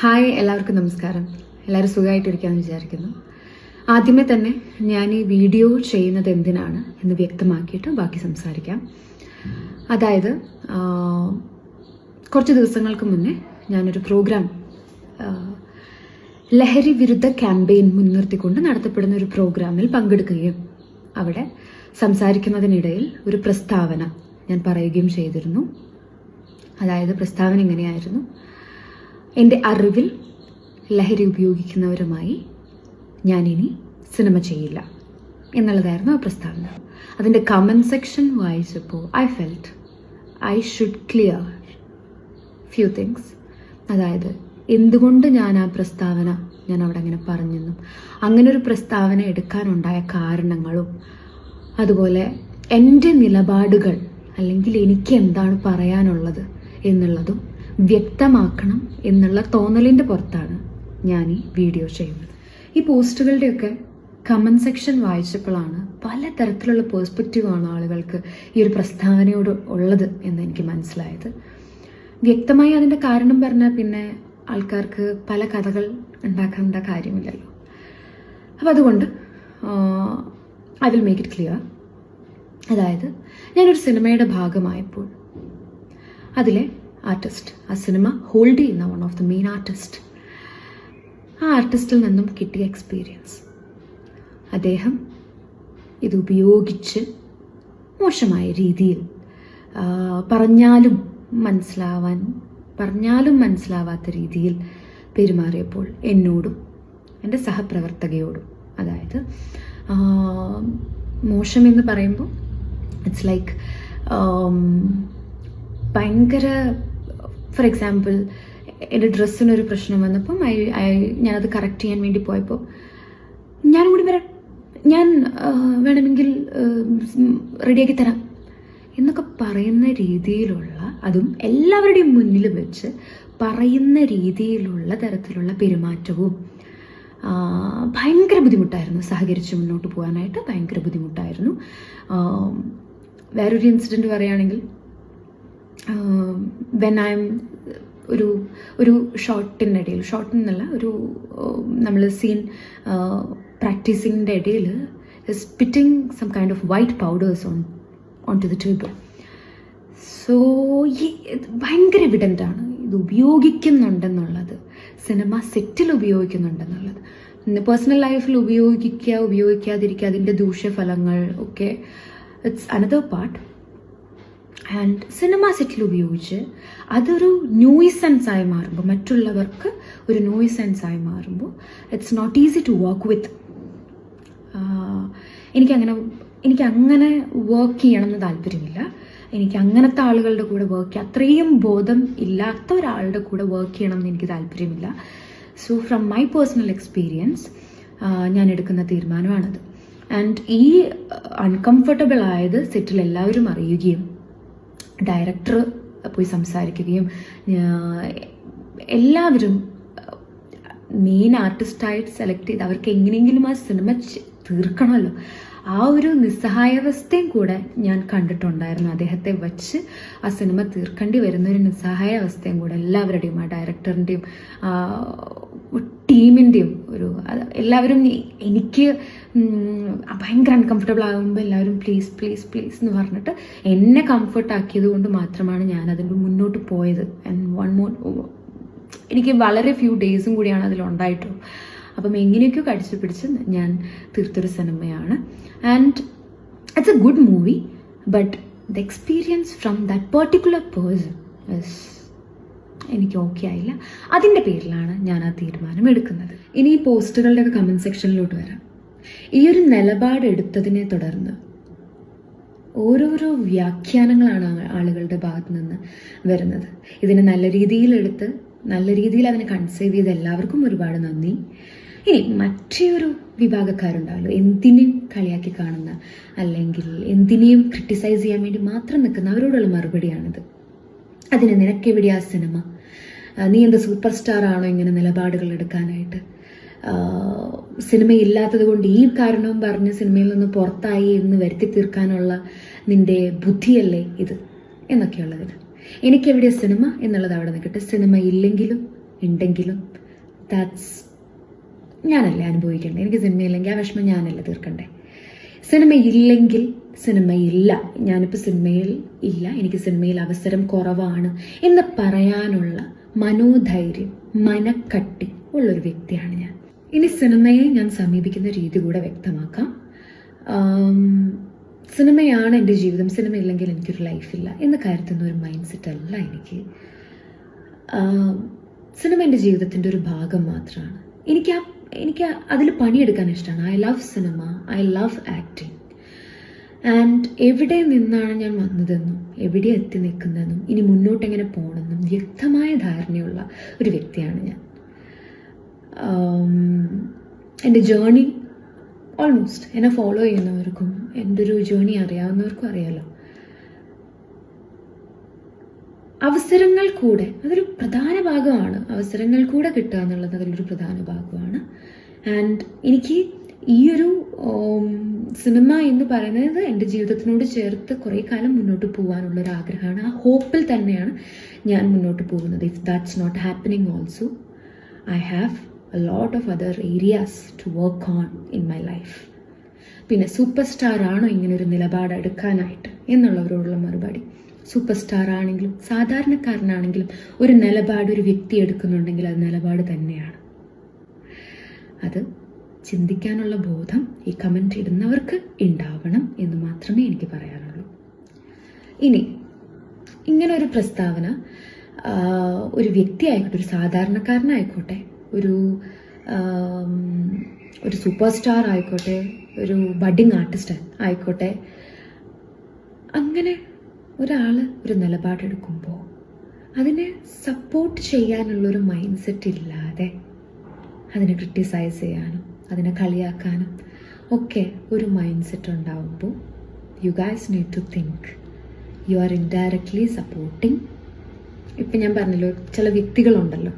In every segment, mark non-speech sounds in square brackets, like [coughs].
Hi എല്ലാവർക്കും നമസ്കാരം. എല്ലാവരും സുഖമായിട്ടിരിക്കാമെന്ന് വിചാരിക്കുന്നു. ആദ്യമേ തന്നെ ഞാൻ ഈ വീഡിയോ ചെയ്യുന്നത് എന്തിനാണ് എന്ന് വ്യക്തമാക്കിയിട്ട് ബാക്കി സംസാരിക്കാം. അതായത് കുറച്ച് ദിവസങ്ങൾക്ക് മുന്നേ ഞാനൊരു പ്രോഗ്രാം ലഹരി വിരുദ്ധ ക്യാമ്പയിൻ മുൻനിർത്തിക്കൊണ്ട് നടത്തപ്പെടുന്ന ഒരു പ്രോഗ്രാമിൽ പങ്കെടുക്കുകയും അവിടെ സംസാരിക്കുന്നതിനിടയിൽ ഒരു പ്രസ്താവന ഞാൻ പറയുകയും ചെയ്തിരുന്നു. അതായത് പ്രസ്താവന ഇങ്ങനെയായിരുന്നു. എന്റെ അറിവിൽ ലഹരി ഉപയോഗിക്കുന്നവരുമായി ഞാനിനി സിനിമ ചെയ്യില്ല എന്നുള്ളതായിരുന്നു ആ പ്രസ്താവന. അതിന്റെ കമന്റ് സെക്ഷൻ വായിച്ചപ്പോൾ I felt I should clear few things അതായത് എന്തുകൊണ്ട് ഞാൻ ആ പ്രസ്താവന ഞാൻ അവിടെ അങ്ങനെ പറഞ്ഞെന്നും അങ്ങനെ ഒരു പ്രസ്താവന എടുക്കാനുണ്ടായ കാരണങ്ങളും അതുപോലെ എന്റെ നിലപാടുകൾ അല്ലെങ്കിൽ എനിക്ക് എന്താണ് പറയാനുള്ളത് എന്നുള്ളതും വ്യക്തമാക്കണം എന്നുള്ള തോന്നലിന്റെ പുറത്താണ് ഞാൻ ഈ വീഡിയോ ചെയ്യുന്നത്. ഈ പോസ്റ്റുകളുടെയൊക്കെ കമന്റ് സെക്ഷൻ വായിച്ചപ്പോഴാണ് പല തരത്തിലുള്ള പേഴ്സ്പെക്റ്റീവാണ് ആളുകൾക്ക് ഈ ഒരു പ്രസ്താവനയോട് ഉള്ളത് എന്ന് എനിക്ക് മനസ്സിലായത്. വ്യക്തമായി അതിന്റെ കാരണം പറഞ്ഞാൽ പിന്നെ ആൾക്കാർക്ക് പല കഥകൾ ഉണ്ടാക്കേണ്ട കാര്യമില്ലല്ലോ. അപ്പം അതുകൊണ്ട് I will make it clear അതായത് ഞാനൊരു സിനിമയുടെ ഭാഗമായപ്പോൾ അതിലെ ആർട്ടിസ്റ്റ് ആ സിനിമ ഹോൾഡ് ചെയ്യുന്ന one of the main artist ആ ആർട്ടിസ്റ്റിൽ നിന്നും കിട്ടിയ എക്സ്പീരിയൻസ് അദ്ദേഹം ഇത് ഉപയോഗിച്ച് മോശമായ രീതിയിൽ പറഞ്ഞാലും മനസ്സിലാവാൻ പറഞ്ഞാലും മനസ്സിലാവാത്ത രീതിയിൽ പെരുമാറിയപ്പോൾ എന്നോടും എന്റെ സഹപ്രവർത്തകയോടും അതായത് മോശം മോശമെന്ന് പറയുമ്പോൾ ഇറ്റ്സ് ലൈക്ക് ഭയങ്കര ഫോർ എക്സാമ്പിൾ എന്റെ ഡ്രസ്സിനൊരു പ്രശ്നം വന്നപ്പം ഐ ഐ ഞാനത് കറക്റ്റ് ചെയ്യാൻ വേണ്ടി പോയപ്പോൾ ഞാനും കൂടി വരാം. ഞാൻ വേണമെങ്കിൽ റെഡിയാക്കി തരാം. എന്നൊക്കെ പറയുന്ന രീതിയിലുള്ള അതും എല്ലാവരുടെയും മുന്നിൽ വെച്ച് പറയുന്ന രീതിയിലുള്ള തരത്തിലുള്ള പെരുമാറ്റവും ഭയങ്കര ബുദ്ധിമുട്ടായിരുന്നു സഹകരിച്ച് മുന്നോട്ട് പോകാനായിട്ട്. ഭയങ്കര ബുദ്ധിമുട്ടായിരുന്നു. വേറൊരു ഇൻസിഡന്റ് പറയുകയാണെങ്കിൽ വെൻ ഐ എം ഒരു ഒരു ഷോട്ടിന്റെ ഇടയിൽ ഷോട്ട് എന്നല്ല ഒരു നമ്മൾ സീൻ പ്രാക്ടീസിങ്ങിന്റെ ഇടയിൽ spitting some kind of white powders on on to the tube so ഈ ഭയങ്കര എവിഡന്റ് ആണ്. ഇത് ഉപയോഗിക്കുന്നുണ്ടെന്നുള്ളത്. സിനിമ സെറ്റിൽ ഉപയോഗിക്കുന്നുണ്ടെന്നുള്ളത്. പേഴ്സണൽ ലൈഫിൽ ഉപയോഗിക്കുക ഉപയോഗിക്കാതിരിക്കുക അതിന്റെ ദൂഷ്യഫലങ്ങൾ ഒക്കെ it's another part and cinema സെറ്റിൽ ഉപയോഗിച്ച് അതൊരു ന്യൂയിസെൻസ് ആയി മാറുമ്പോൾ മറ്റുള്ളവർക്ക് ഒരു ന്യൂയിസെൻസ് ആയി മാറുമ്പോൾ it's not easy to work with എനിക്കങ്ങനെ എനിക്കങ്ങനെ വർക്ക് ചെയ്യണമെന്ന് താല്പര്യമില്ല. എനിക്ക് അങ്ങനത്തെ ആളുകളുടെ കൂടെ വർക്ക് ചെയ്യാം. അത്രയും ബോധം ഇല്ലാത്ത ഒരാളുടെ കൂടെ വർക്ക് ചെയ്യണം എന്ന് എനിക്ക് താല്പര്യമില്ല. So from my personal experience ഞാൻ എടുക്കുന്ന തീരുമാനമാണത്. ആൻഡ് ഈ അൺകംഫർട്ടബിൾ ആയത് സെറ്റിൽ എല്ലാവരും അറിയുകയും ഡയറക്ടർ പോയി സംസാരിക്കുകയും എല്ലാവരും മെയിൻ ആർട്ടിസ്റ്റായിട്ട് സെലക്ട് ചെയ്ത് അവർക്ക് എങ്ങനെയെങ്കിലും ആ സിനിമ തീർക്കണമല്ലോ. ആ ഒരു നിസ്സഹായാവസ്ഥയും കൂടെ ഞാൻ കണ്ടിട്ടുണ്ടായിരുന്നു. അദ്ദേഹത്തെ വച്ച് ആ സിനിമ തീർക്കേണ്ടി വരുന്ന ഒരു നിസ്സഹായാവസ്ഥയും കൂടെ എല്ലാവരുടെയും ആ ഡയറക്ടറിന്റെയും ടീമിന്റെയും ഒരു എല്ലാവരും എനിക്ക് ഭയങ്കര അൺകംഫർട്ടബിൾ ആകുമ്പോൾ എല്ലാവരും പ്ലീസ് പ്ലീസ് പ്ലീസ് എന്ന് പറഞ്ഞിട്ട് എന്നെ കംഫർട്ട് ആക്കിയത് കൊണ്ട് മാത്രമാണ് ഞാൻ അതിന്റെ മുന്നോട്ട് പോയത്. ആൻഡ് വൺ മോർ എനിക്ക് വളരെ ഫ്യൂ ഡേയ്സും കൂടിയാണ് അതിലുണ്ടായിട്ടുള്ളൂ അപ്പം എങ്ങനെയൊക്കെയോ കടിച്ചു പിടിച്ച് ഞാൻ തീർത്തൊരു സിനിമയാണ്. And it's a good movie but the experience from that particular person എനിക്ക് ഓക്കെ ആയില്ല. അതിന്റെ പേരിലാണ് ഞാൻ ആ തീരുമാനം എടുക്കുന്നത്. ഇനി ഈ പോസ്റ്റുകളുടെയൊക്കെ കമന്റ് സെക്ഷനിലോട്ട് വരാം. ഈ ഒരു നിലപാട് എടുത്തതിനെ തുടർന്ന് ഓരോരോ വ്യാഖ്യാനങ്ങളാണ് ആളുകളുടെ ഭാഗത്ത് നിന്ന് വരുന്നത്. ഇതിനെ നല്ല രീതിയിൽ എടുത്ത് നല്ല രീതിയിൽ അതിനെ കൺസേവ് ചെയ്ത എല്ലാവർക്കും ഒരുപാട് നന്ദി. ഇനി മറ്റൊരു വിഭാഗക്കാരുണ്ടാവല്ലോ. എന്തിനേയും കളിയാക്കി കാണുന്ന അല്ലെങ്കിൽ എന്തിനേയും ക്രിട്ടിസൈസ് ചെയ്യാൻ വേണ്ടി മാത്രം നിൽക്കുന്ന അവരോടുള്ള മറുപടിയാണിത്. അതിന് നിനക്കെവിടെയാ സിനിമ നീ എന്താ സൂപ്പർ സ്റ്റാർ ആണോ ഇങ്ങനെ നിലപാടുകൾ എടുക്കാനായിട്ട്? സിനിമ സിനിമയില്ലാത്തത് കൊണ്ട് ഈ കാരണവും പറഞ്ഞ് സിനിമയിൽ നിന്ന് പുറത്തായി എന്ന് വരുത്തി തീർക്കാനുള്ള നിന്റെ ബുദ്ധിയല്ലേ ഇത്? എന്നൊക്കെയുള്ളതിന് എനിക്കെവിടെ സിനിമ എന്നുള്ളത് അവിടെ നിൽക്കട്ടെ. സിനിമ ഇല്ലെങ്കിലും ഉണ്ടെങ്കിലും ദാറ്റ്സ് ഞാനല്ലേ അനുഭവിക്കേണ്ടത്. എനിക്ക് സിനിമയില്ലെങ്കിൽ ആ വിഷമം ഞാനല്ലേ തീർക്കണ്ടേ? സിനിമയില്ലെങ്കിൽ സിനിമയില്ല ഞാനിപ്പോൾ സിനിമയിൽ ഇല്ല. എനിക്ക് സിനിമയിൽ അവസരം കുറവാണ് എന്ന് പറയാനുള്ള മനോധൈര്യം മനക്കട്ടി ഉള്ളൊരു വ്യക്തിയാണ് ഞാൻ. ഇനി സിനിമയെ ഞാൻ സമീപിക്കുന്ന രീതി കൂടെ വ്യക്തമാക്കാം. സിനിമയാണ് എന്റെ ജീവിതം സിനിമ ഇല്ലെങ്കിൽ എനിക്കൊരു ലൈഫില്ല എന്ന് കരുതുന്ന ഒരു മൈൻഡ് സെറ്റ് അല്ല എനിക്ക്. സിനിമ എന്റെ ജീവിതത്തിന്റെ ഒരു ഭാഗം മാത്രമാണ്. എനിക്ക് ആ എനിക്ക് അതിൽ പണിയെടുക്കാൻ ഇഷ്ടമാണ്. I love cinema I love acting and എവിടെ നിന്നാണ് ഞാൻ വന്നതെന്നും എവിടെ എത്തി നിൽക്കുന്നതെന്നും ഇനി മുന്നോട്ട് എങ്ങനെ പോകണമെന്നും വ്യക്തമായ ധാരണയുള്ള ഒരു വ്യക്തിയാണ് ഞാൻ. എന്റെ ജേണി ഓൾമോസ്റ്റ് എന്നെ ഫോളോ ചെയ്യുന്നവർക്കും എന്റെ ഒരു ജേണി അറിയാവുന്നവർക്കും അറിയാലോ. അവസരങ്ങൾ കൂടെ അതൊരു പ്രധാന ഭാഗമാണ്. അവസരങ്ങൾ കൂടെ കിട്ടുക എന്നുള്ളത് അതിലൊരു പ്രധാന ഭാഗമാണ്. ആൻഡ് എനിക്ക് ഈ ഒരു സിനിമ എന്ന് പറയുന്നത് എന്റെ ജീവിതത്തിനോട് ചേർത്ത് കുറേ കാലം മുന്നോട്ട് പോകാനുള്ള ഒരു ആഗ്രഹമാണ് ആ ഹോപ്പിൽ തന്നെയാണ് ഞാൻ മുന്നോട്ട് പോകുന്നത്. If that's not happening also I have a lot of other areas to work on in my life പിന്നെ സൂപ്പർ സ്റ്റാർ ആണോ ഇങ്ങനെ ഒരു നിലപാട് എടുക്കാനായിട്ട് എന്നുള്ളവരോടുള്ള മറുപടി. സൂപ്പർ സ്റ്റാർ ആണെങ്കിലും സാധാരണക്കാരനാണെങ്കിലും ഒരു നിലപാട് ഒരു വ്യക്തി എടുക്കുന്നുണ്ടെങ്കിൽ അത് നിലപാട് തന്നെയാണ്. അത് ചിന്തിക്കാനുള്ള ബോധം ഈ കമന്റ് ഇടുന്നവർക്ക് ഉണ്ടാവണം എന്ന് മാത്രമേ എനിക്ക് പറയാനുള്ളൂ. ഇനി ഇങ്ങനെ ഒരു പ്രസ്താവന ഒരു വ്യക്തി ആയിക്കോട്ടെ ഒരു സാധാരണക്കാരനായിക്കോട്ടെ ഒരു ഒരു സൂപ്പർ സ്റ്റാർ ആയിക്കോട്ടെ ഒരു ബഡിങ് ആർട്ടിസ്റ്റ് ആയിക്കോട്ടെ അങ്ങനെ ഒരാൾ ഒരു നിലപാടെടുക്കുമ്പോൾ അതിനെ സപ്പോർട്ട് ചെയ്യാനുള്ളൊരു മൈൻഡ് സെറ്റ് ഇല്ലാതെ അതിനെ ക്രിട്ടിസൈസ് ചെയ്യാനും അതിനെ കളിയാക്കാനും ഒക്കെ ഒരു മൈൻഡ് സെറ്റ് ഉണ്ടാവുമ്പോൾ you guys need to think you are indirectly supporting ഇപ്പം ഞാൻ പറഞ്ഞല്ലോ ചില വ്യക്തികളുണ്ടല്ലോ.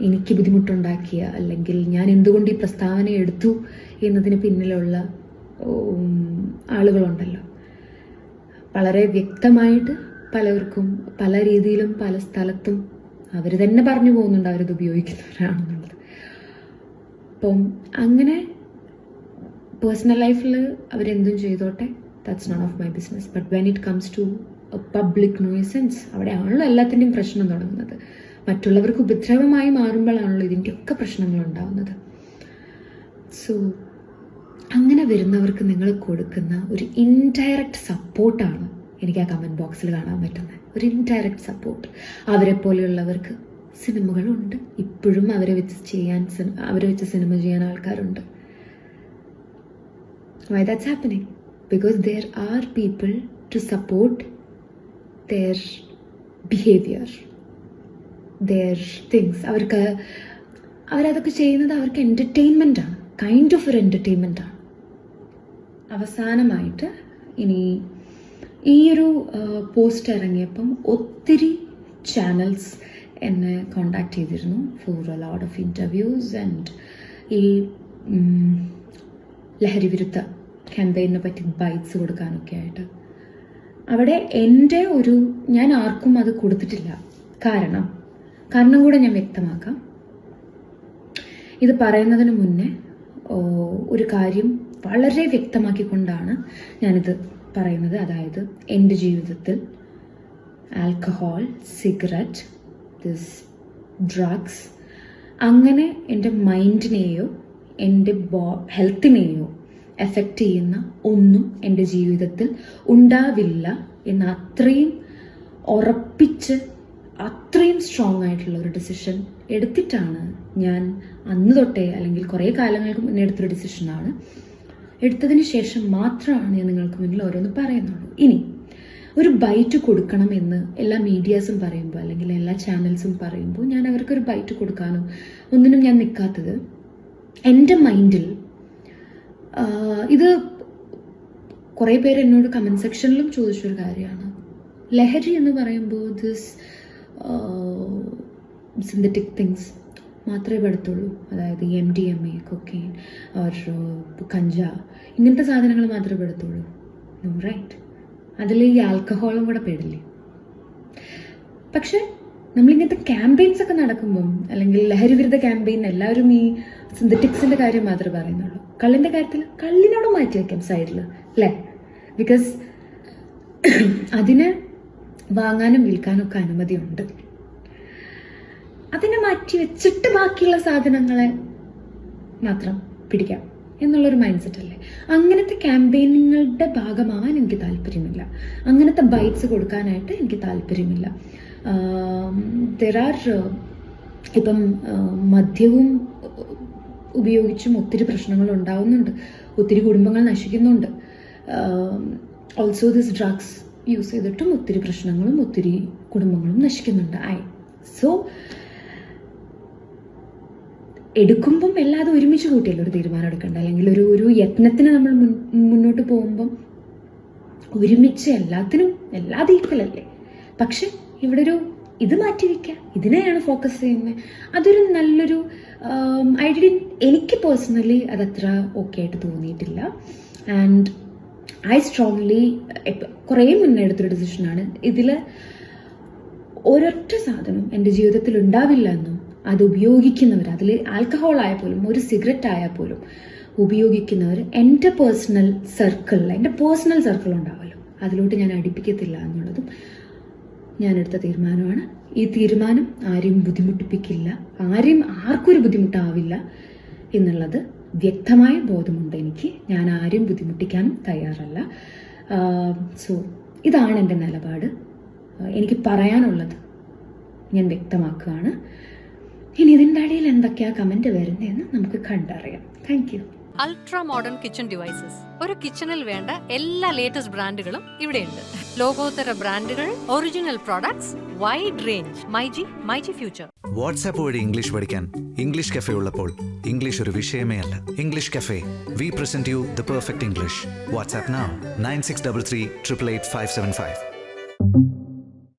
എനിക്ക് ബുദ്ധിമുട്ടുണ്ടാക്കിയ അല്ലെങ്കിൽ ഞാൻ എന്തുകൊണ്ട് ഈ പ്രസ്താവന എടുത്തു എന്നതിന് പിന്നിലുള്ള ആളുകളുണ്ടല്ലോ. വളരെ വ്യക്തമായിട്ട് പലർക്കും പല രീതിയിലും പല സ്ഥലത്തും അവർ തന്നെ പറഞ്ഞു പോകുന്നുണ്ട് അവരത് ഉപയോഗിക്കുന്നവരാണെന്നുള്ളത് അപ്പം അങ്ങനെ പേഴ്സണൽ ലൈഫിൽ അവരെന്തും ചെയ്തോട്ടെ. That's none of my business but when it comes to public nuisance അവിടെയാണല്ലോ എല്ലാത്തിന്റെയും പ്രശ്നം തുടങ്ങുന്നത്. മറ്റുള്ളവർക്ക് ഉപദ്രവമായി മാറുമ്പോഴാണല്ലോ ഇതിന്റെയൊക്കെ പ്രശ്നങ്ങൾ ഉണ്ടാവുന്നത്. സോ അങ്ങനെ വരുന്നവർക്ക് നിങ്ങൾ കൊടുക്കുന്ന ഒരു ഇൻഡയറക്റ്റ് സപ്പോർട്ടാണ് എനിക്ക് ആ കമന്റ് ബോക്സിൽ കാണാൻ പറ്റുന്നത്. ഒരു ഇൻഡയറക്റ്റ് സപ്പോർട്ട് അവരെ പോലെയുള്ളവർക്ക് സിനിമകളുണ്ട്. ഇപ്പോഴും അവരെ വെച്ച് ചെയ്യാൻ അവരെ വെച്ച് സിനിമ ചെയ്യാൻ ആൾക്കാരുണ്ട്. Why that's happening because there are people to support their behaviour their things അവർക്ക് അവരതൊക്കെ ചെയ്യുന്നത് അവർക്ക് എന്റർടൈൻമെന്റ് ആണ്. കൈൻഡ് ഓഫ് ഒരു എന്റർടൈൻമെന്റ് ആണ്. അവസാനമായിട്ട് ഇനി ഈ ഒരു പോസ്റ്റ് ഇറങ്ങിയപ്പം ഒത്തിരി ചാനൽസ് എന്നെ കോണ്ടാക്ട് ചെയ്തിരുന്നു for a lot of interviews and ഈ ലഹരി വിരുദ്ധ ക്യാമ്പയിനെ പറ്റി ബൈറ്റ്സ് കൊടുക്കാനൊക്കെ ആയിട്ട്. അവിടെ എന്റെ ഒരു ഞാൻ ആർക്കും അത് കൊടുത്തിട്ടില്ല. കാരണം കാരണം കൂടെ ഞാൻ വ്യക്തമാക്കാം. ഇത് പറയുന്നതിന് മുന്നേ ഒരു കാര്യം വളരെ വ്യക്തമാക്കിക്കൊണ്ടാണ് ഞാനിത് പറയുന്നത്. അതായത് എന്റെ ജീവിതത്തിൽ ആൽക്കഹോൾ സിഗരറ്റ് ദിസ് ഡ്രഗ്സ് അങ്ങനെ എന്റെ മൈൻഡിനെയോ എന്റെ ബോ ഹെൽത്തിനെയോ എഫക്റ്റ് ചെയ്യുന്ന ഒന്നും എന്റെ ജീവിതത്തിൽ ഉണ്ടാവില്ല എന്ന് അത്രയും ഉറപ്പിച്ച് അത്രയും സ്ട്രോങ് ആയിട്ടുള്ള ഒരു ഡിസിഷൻ എടുത്തിട്ടാണ് ഞാൻ അന്ന് തൊട്ടേ അല്ലെങ്കിൽ കുറേ കാലങ്ങൾക്ക് മുന്നേ എടുത്തൊരു ഡിസിഷനാണ് എടുത്തതിന് ശേഷം മാത്രമാണ് ഞാൻ നിങ്ങൾക്ക് മുന്നിൽ ഓരോന്ന് പറയുന്നുള്ളൂ. ഇനി ഒരു ബൈറ്റ് കൊടുക്കണമെന്ന് എല്ലാ മീഡിയാസും പറയുമ്പോൾ അല്ലെങ്കിൽ എല്ലാ ചാനൽസും പറയുമ്പോൾ ഞാൻ അവർക്കൊരു ബൈറ്റ് കൊടുക്കാനോ ഒന്നിനും ഞാൻ നിൽക്കാത്തത് എന്റെ മൈൻഡിൽ ഇത് കുറേ പേര് എന്നോട് കമന്റ് സെക്ഷനിലും ചോദിച്ചൊരു കാര്യമാണ്. ലഹരി എന്ന് പറയുമ്പോൾ ദിസ് സിന്തറ്റിക് തിങ്സ് മാത്രമേ പെടത്തുള്ളൂ. അതായത് M D M A cocaine or ganja ഇങ്ങനത്തെ സാധനങ്ങൾ മാത്രമേ പെടത്തുള്ളൂ. റൈറ്റ് അതിൽ ഈ ആൽക്കഹോളും കൂടെ പെടില്ലേ? പക്ഷെ നമ്മളിങ്ങനത്തെ ക്യാമ്പയിൻസ് ഒക്കെ നടക്കുമ്പം അല്ലെങ്കിൽ ലഹരി വിരുദ്ധ ക്യാമ്പയിൻ എല്ലാവരും ഈ സിന്തറ്റിക്സിന്റെ കാര്യം മാത്രമേ പറയുന്നുള്ളൂ. കള്ളിന്റെ കാര്യത്തിൽ കള്ളിനോട് മാറ്റി വയ്ക്കാം സൈഡിൽ അല്ലേ? ബിക്കോസ് [coughs] അതിന് വാങ്ങാനും വിൽക്കാനും ഒക്കെ അനുമതിയുണ്ട് അതിനെ മാറ്റി വെച്ചിട്ട് ബാക്കിയുള്ള സാധനങ്ങളെ മാത്രം പിടിക്കാം. എന്നുള്ളൊരു മൈൻഡ് സെറ്റ് അല്ലേ? അങ്ങനത്തെ ക്യാമ്പയിനുകളുടെ ഭാഗമാവാൻ എനിക്ക് താല്പര്യമില്ല. അങ്ങനത്തെ ബൈറ്റ്സ് കൊടുക്കാനായിട്ട് എനിക്ക് താല്പര്യമില്ല. ദർ ഇപ്പം മദ്യവും ഉപയോഗിച്ചും ഒത്തിരി പ്രശ്നങ്ങൾ ഉണ്ടാവുന്നുണ്ട്. ഒത്തിരി കുടുംബങ്ങൾ നശിക്കുന്നുണ്ട്. ഓൾസോ ദിസ് ഡ്രഗ്സ് യൂസ് ചെയ്തിട്ടും ഒത്തിരി പ്രശ്നങ്ങളും ഒത്തിരി കുടുംബങ്ങളും നശിക്കുന്നുണ്ട്. ഐ സോ എടുക്കുമ്പം എല്ലാതും ഒരുമിച്ച് കൂട്ടിയല്ലോ ഒരു തീരുമാനം എടുക്കേണ്ട. അല്ലെങ്കിൽ ഒരു ഒരു യത്നത്തിന് നമ്മൾ മുന്നോട്ട് പോകുമ്പം ഒരുമിച്ച് എല്ലാത്തിനും എല്ലാ ഈക്വൽ അല്ലേ? പക്ഷെ ഇവിടെ ഒരു ഇത് മാറ്റി വയ്ക്കുക ഇതിനെയാണ് ഫോക്കസ് ചെയ്യുന്നത്. അതൊരു നല്ലൊരു ഐഡിയ എനിക്ക് പേഴ്സണലി അതത്ര ഓക്കെ ആയിട്ട് തോന്നിയിട്ടില്ല. ആൻഡ് ഐ സ്ട്രോങ്ലി കുറേ മുന്നേ എടുത്തൊരു ഡിസിഷനാണ് ഇതിൽ ഒരൊറ്റ സാധനം എന്റെ ജീവിതത്തിൽ ഉണ്ടാവില്ല എന്നും അത് ഉപയോഗിക്കുന്നവർ അതിൽ ആൽക്കഹോൾ ആയാൽ പോലും ഒരു സിഗരറ്റ് ആയാൽ പോലും ഉപയോഗിക്കുന്നവർ എന്റെ പേഴ്സണൽ സർക്കിളിൽ എന്റെ പേഴ്സണൽ സർക്കിൾ ഉണ്ടാവുമല്ലോ അതിലോട്ട് ഞാൻ അടുപ്പിക്കത്തില്ല എന്നുള്ളതും ഞാനെടുത്ത തീരുമാനമാണ്. ഈ തീരുമാനം ആരെയും ബുദ്ധിമുട്ടിപ്പിക്കില്ല ആരെയും ആർക്കും ഒരു ബുദ്ധിമുട്ടാവില്ല എന്നുള്ളത് വ്യക്തമായ ബോധമുണ്ട് എനിക്ക്. ഞാൻ ആരെയും ബുദ്ധിമുട്ടിക്കാൻ തയ്യാറല്ല. സോ ഇതാണ് എന്റെ നിലപാട്. എനിക്ക് പറയാനുള്ളത് ഞാൻ വ്യക്തമാക്കുകയാണ്. ഇനി ഇതിന്റെ അടിയിൽ എന്തൊക്കെയാണ് കമന്റ് വരുന്നതെന്ന് നമുക്ക് കണ്ടറിയാം. Thank you ultra modern kitchen devices ഒരു കിച്ചണിൽ വേണ്ട എല്ലാ ലേറ്റസ്റ്റ് ബ്രാൻഡുകളും ഇവിടെയുണ്ട്. ലോകോത്തര ബ്രാൻഡുകൾ original products wide range myG myG future WhatsApp വഴി ഇംഗ്ലീഷ് പഠിക്കാൻ ഇംഗ്ലീഷ് കഫേ ഉള്ളപ്പോൾ ഇംഗ്ലീഷ് ഒരു വിഷയമേ അല്ല. English cafe we present you the perfect English WhatsApp nine six double three triple eight five seven five